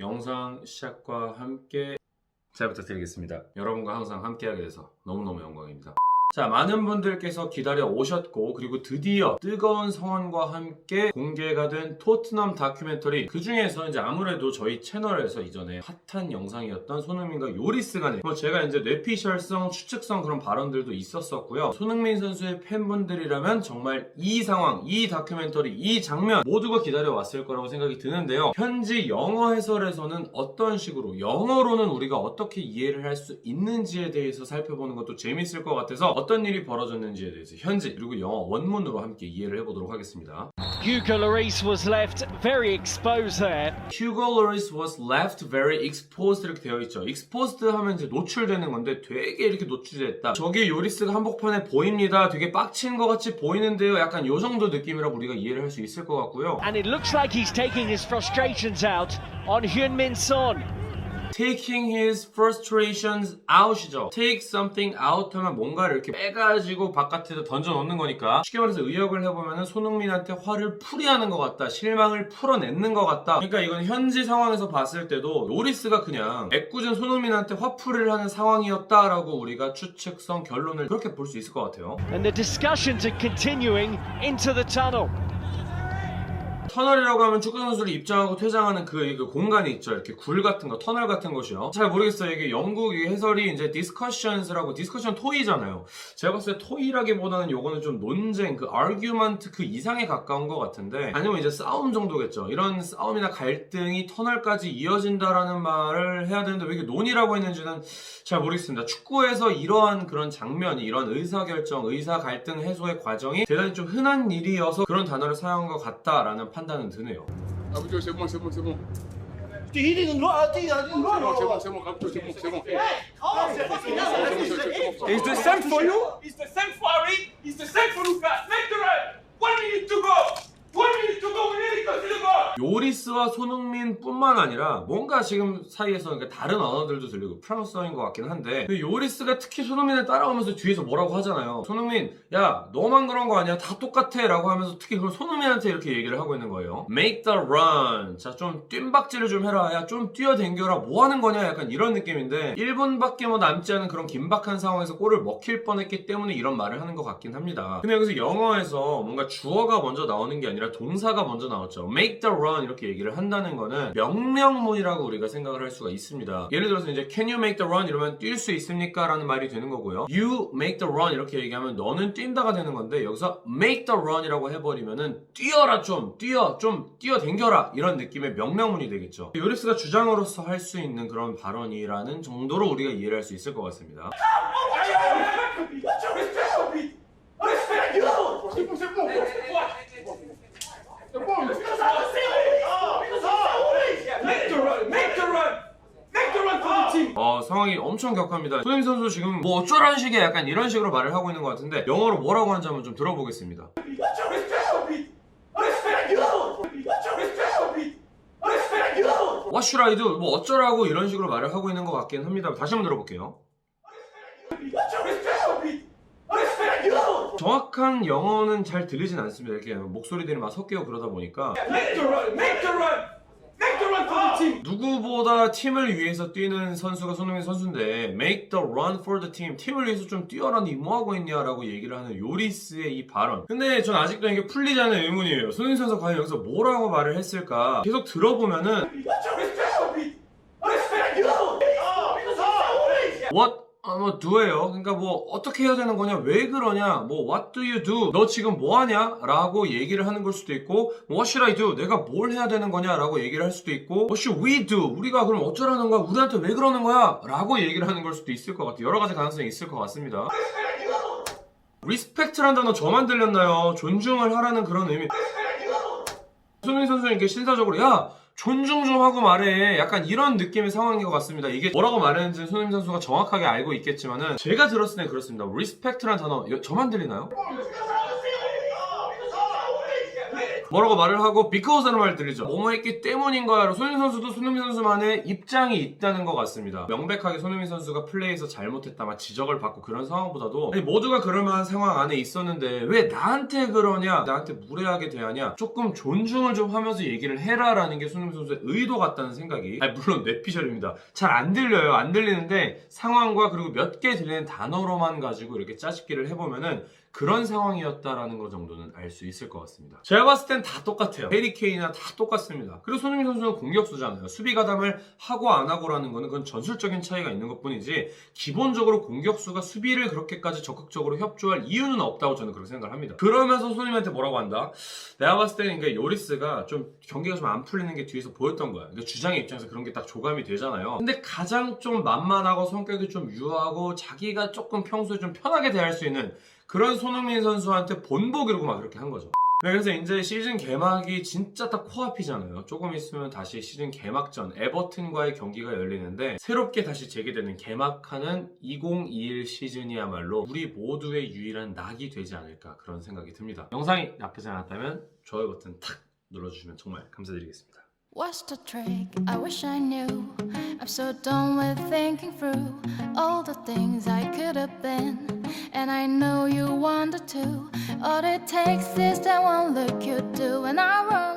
영상 시작과 함께 잘 부탁드리겠습니다. 여러분과 항상 함께하게 돼서 너무너무 영광입니다. 자, 많은 분들께서 기다려 오셨고, 그리고 드디어 뜨거운 성원과 함께 공개가 된 토트넘 다큐멘터리. 그 중에서 이제 아무래도 저희 채널에서 이전에 핫한 영상이었던 손흥민과 요리스 간의, 뭐 제가 이제 뇌피셜성, 추측성 그런 발언들도 있었었고요. 손흥민 선수의 팬분들이라면 정말 이 상황, 이 다큐멘터리, 이 장면 모두가 기다려 왔을 거라고 생각이 드는데요. 현지 영어 해설에서는 어떤 식으로, 영어로는 우리가 어떻게 이해를 할 수 있는지에 대해서 살펴보는 것도 재밌을 것 같아서 어떤 일이 벌어졌는지에 대해서 현지 그리고 영어 원문으로 함께 이해를 해보도록 하겠습니다. Hugo Lloris was left very exposed there. Hugo Lloris was left very exposed 이렇게 되어 있죠. exposed 하면 이제 노출되는 건데 되게 이렇게 노출됐다. 저기 요리스가 한복판에 보입니다. 되게 빡친 것 같이 보이는데요. 약간 요 정도 느낌이라고 우리가 이해를 할 수 있을 것 같고요. And it looks like he's taking his frustrations out on Hyunmin Son. Taking his frustrations out이죠. take something out 하면 뭔가를 이렇게 빼가지고 바깥에다 던져 놓는 거니까 쉽게 말해서 의역을 해보면 손흥민한테 화를 풀이하는 것 같다. 실망을 풀어내는 것 같다. 그러니까 이건 현지 상황에서 봤을 때도 로리스가 그냥 애꿎은 손흥민한테 화풀이를 하는 상황이었다라고 우리가 추측성 결론을 그렇게 볼 수 있을 것 같아요. And the discussions are continuing into the tunnel. 터널이라고 하면 축구 선수를 입장하고 퇴장하는 그, 그 공간이 있죠. 이렇게 굴 같은 거, 터널 같은 것이요. 잘 모르겠어요. 이게 영국 이 해설이 이제 디스커션스라고 디스커션 토이잖아요. 제가 봤을 때 토이라기보다는 요거는 좀 논쟁, 그 아규먼트 그 이상에 가까운 것 같은데 아니면 이제 싸움 정도겠죠. 이런 싸움이나 갈등이 터널까지 이어진다라는 말을 해야 되는데 왜 이게 논이라고 했는지는 잘 모르겠습니다. 축구에서 이러한 그런 장면이 이런 의사결정, 의사 갈등 해소의 과정이 대단히 좀 흔한 일이어서 그런 단어를 사용한 것 같다라는 판단 은 드네요. C'est bon, c'est bon, Gabriel, c'est bon, c'est bon. Oh, c'est fucking hell. Is the same for you? It's the same for Ari. It's the same for 요리스와 손흥민 뿐만 아니라 뭔가 지금 사이에서 그러니까 다른 언어들도 들리고 프랑스어인 것 같긴 한데 그 요리스가 특히 손흥민을 따라오면서 뒤에서 뭐라고 하잖아요. 손흥민, 야 너만 그런 거 아니야? 다 똑같아 라고 하면서 특히 그걸 손흥민한테 이렇게 얘기를 하고 있는 거예요. Make the run. 자 좀 뜀박질을 좀 해라. 야 좀 뛰어댕겨라. 뭐 하는 거냐? 약간 이런 느낌인데 1분밖에 뭐 남지 않은 그런 긴박한 상황에서 골을 먹힐 뻔했기 때문에 이런 말을 하는 것 같긴 합니다. 근데 여기서 영어에서 뭔가 주어가 먼저 나오는 게 아니라 동사가 먼저 나왔죠. Make the run 이렇게 얘기를 한다는 거는 명령문이라고 우리가 생각을 할 수가 있습니다. 예를 들어서 이제 Can you make the run 이러면 뛸 수 있습니까? 라는 말이 되는 거고요. You make the run 이렇게 얘기하면 너는 뛴다가 되는 건데 여기서 make the run이라고 해버리면은 뛰어라 좀 뛰어 좀 뛰어 댕겨라 이런 느낌의 명령문이 되겠죠. 요리스가 주장으로서 할 수 있는 그런 발언이라는 정도로 우리가 이해를 할 수 있을 것 같습니다. What's your respect? Respect you. C'est bon, c'est bon. C'est bon. Because I'm a Seoulese. Because I'm Seoulese. Make the run. Make the run. Make the run for the team. 어, 상황이 엄청 격합니다. 손흥민 선수 지금 뭐 어쩌라는 식의 약간 이런 식으로 말을 하고 있는 것 같은데 영어로 뭐라고 하는지 한번 좀 들어보겠습니다. What should I do? 뭐 어쩌라고 이런 식으로 말을 하고 있는 것 같긴 합니다. 다시 한번 들어볼게요. 정확한 영어는 잘 들리진 않습니다. 이렇게 목소리들이 막 섞이고 그러다 보니까 Make the run. Make the run. Team. 누구보다 팀을 위해서 뛰는 선수가 손흥민 선수인데 make the run for the team 팀을 위해서 좀 뛰어라 니 뭐하고 있냐라고 얘기를 하는 요리스의 이 발언. 근데 전 아직도 이게 풀리지 않는 의문이에요. 손흥민 선수가 과연 여기서 뭐라고 말을 했을까? 계속 들어보면은 what 아, 뭐 do예요. 그러니까 뭐 어떻게 해야 되는 거냐, 왜 그러냐, 뭐 what do you do, 너 지금 뭐 하냐?라고 얘기를 하는 걸 수도 있고 what should I do, 내가 뭘 해야 되는 거냐?라고 얘기를 할 수도 있고 what should we do, 우리가 그럼 어쩌라는 거야, 우리한테 왜 그러는 거야?라고 얘기를 하는 걸 수도 있을 것 같아요. 여러 가지 가능성이 있을 것 같습니다. 리스펙트란 단어 저만 들렸나요? 존중을 하라는 그런 의미. 손흥민 선수는 이렇게 신사적으로 야 존중 좀 하고 말해. 약간 이런 느낌의 상황인 것 같습니다. 이게 뭐라고 말했는지 손흥민 선수가 정확하게 알고 있겠지만은 제가 들었을 때 그렇습니다. 리스펙트란 단어 저만 들리나요? 뭐라고 말을 하고 비커우스라는 말 들리죠. 뭐뭐 했기 때문인가요? 손흥민 선수도 손흥민 선수만의 입장이 있다는 것 같습니다. 명백하게 손흥민 선수가 플레이에서 잘못했다, 막 지적을 받고 그런 상황보다도 아니, 모두가 그럴 만한 상황 안에 있었는데 왜 나한테 그러냐, 나한테 무례하게 대하냐, 조금 존중을 좀 하면서 얘기를 해라라는 게 손흥민 선수의 의도 같다는 생각이. 아니, 물론 뇌피셜입니다. 잘 안 들려요. 안 들리는데 상황과 그리고 몇 개 들리는 단어로만 가지고 이렇게 짜집기를 해보면은 그런 상황이었다라는 거 정도는 알 수 있을 것 같습니다. 제가 봤을 땐 다 똑같아요. 해리 케인이나 다 똑같습니다. 그리고 손흥민 선수는 공격수잖아요. 수비 가담을 하고 안 하고라는 거는 그건 전술적인 차이가 있는 것 뿐이지 기본적으로 공격수가 수비를 그렇게까지 적극적으로 협조할 이유는 없다고 저는 그렇게 생각을 합니다. 그러면서 손흥민한테 뭐라고 한다? 내가 봤을 때는 그러니까 요리스가 좀 경기가 좀 안 풀리는 게 뒤에서 보였던 거야. 그러니까 주장의 입장에서 그런 게 딱 조감이 되잖아요. 근데 가장 좀 만만하고 성격이 좀 유하고 자기가 조금 평소에 좀 편하게 대할 수 있는 그런 손흥민 선수한테 본보기로 막 그렇게 한 거죠. 네, 그래서 이제 시즌 개막이 진짜 딱 코앞이잖아요. 조금 있으면 다시 시즌 개막전 에버튼과의 경기가 열리는데 새롭게 다시 재개되는 개막하는 2021 시즌이야말로 우리 모두의 유일한 낙이 되지 않을까 그런 생각이 듭니다. 영상이 나쁘지 않았다면 좋아요 버튼 탁 눌러주시면 정말 감사드리겠습니다. What's the trick? I wish I knew. I'm so done with thinking through all the things I could have been. And I know you wanted to. All it takes is that one look you do, and I run.